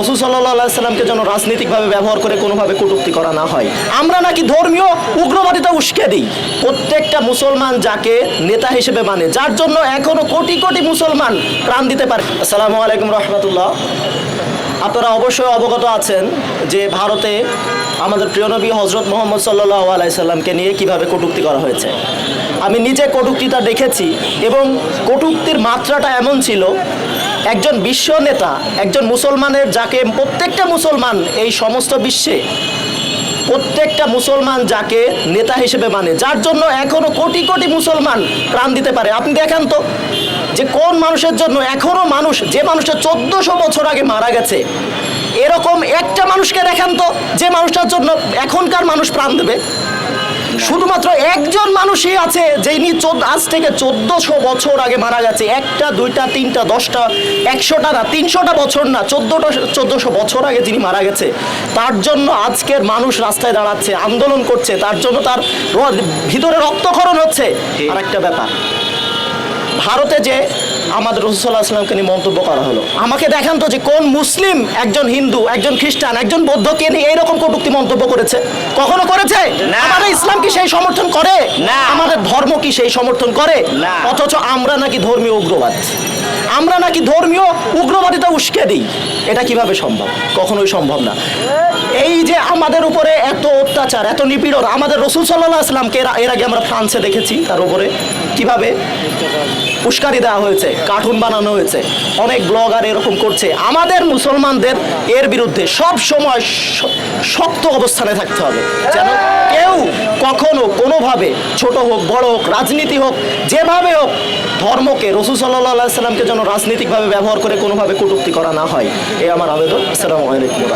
রসুল সাল্লাহ সাল্লামকে যেন রাজনৈতিকভাবে ব্যবহার করে কোনোভাবে কটুক্তি করা না হয়। আমরা নাকি ধর্মীয় উগ্রবাদিতা উস্কে দিই। প্রত্যেকটা মুসলমান যাকে নেতা হিসেবে মানে যার জন্য এখনও কোটি কোটি মুসলমান প্রাণ দিতে পারে। আসসালামু আলাইকুম রহমতুল্লাহ। আপনারা অবশ্যই অবগত আছেন যে ভারতে আমাদের প্রিয় নবী হজরত মোহাম্মদ সাল্লাহ আলাইসাল্লামকে নিয়ে কীভাবে কটুক্তি করা হয়েছে। আমি নিজে কটুক্তিটা দেখেছি এবং কটুক্তির মাত্রাটা এমন ছিল, একজন বিশ্ব নেতা, একজন মুসলমানের, যাকে প্রত্যেকটা মুসলমান এই সমস্ত বিশ্বে প্রত্যেকটা মুসলমান যাকে নেতা হিসেবে মানে যার জন্য এখনও কোটি কোটি মুসলমান প্রাণ দিতে পারে। আপনি দেখেন তো যে কোন মানুষের জন্য এখনও মানুষ, যে মানুষটা চোদ্দশো বছর আগে মারা গেছে, এরকম একটা মানুষকে দেখেন তো, যে মানুষটার জন্য এখনকার মানুষ প্রাণ দেবে। শুধুমাত্র একজন মানুষই আছে যিনি আজ থেকে চোদ্দশো বছর আগে মারা গেছে। একটা দুইটা তিনটা দশটা একশোটা না তিনশোটা বছর না চোদ্দোটা চোদ্দশো বছর আগে যিনি মারা গেছে তার জন্য আজকের মানুষ রাস্তায় দাঁড়াচ্ছে আন্দোলন করছে তার জন্য তার ভিতরে রক্তক্ষরণ হচ্ছে। আর একটা ব্যাপার ভারতে যে আমাদের রসুল্লাহ আসলামকে নিয়ে মন্তব্য করা হলো আমাকে দেখান তো যে কোন মুসলিম একজন হিন্দু একজন খ্রিস্টান একজন বৌদ্ধকে নিয়ে এইরকম কটুক্তি মন্তব্য করেছে। কখনো করেছে? না। সেই সমর্থন করে? না। আমাদের ধর্ম কি সেই সমর্থন করে? না। অথচ আমরা নাকি ধর্মীয় উগ্রবাদ। আমরা নাকি ধর্মীয় উগ্রবাদিতা উস্কে দিই। এটা কীভাবে সম্ভব? কখনোই সম্ভব না। এই যে আমাদের উপরে এত অত্যাচার এত নিপীড়ন আমাদের রসুল সাল্লাহ আসলামকে এর- এর আগে আমরা ফ্রান্সে দেখেছি তার উপরে। কীভাবে? উস্কানি দেওয়া হয়েছে কার্টুন বানানো হয়েছে অনেক ব্লগার এরকম করছে। আমাদের মুসলমানদের এর বিরুদ্ধে সব সময় শক্ত অবস্থানে থাকতে হবে। যেন কেউ কখনো কোনোভাবে ছোট হোক, বড় হোক, রাজনীতি হোক, যেভাবে হোক, ধর্মকে রসুল সাল্লাহ সাল্লামকে যেন রাজনৈতিকভাবে ব্যবহার করে কোনোভাবে কটুক্তি করা না হয়। এ আমার আবেদন। আসসালামু আলাইকুম।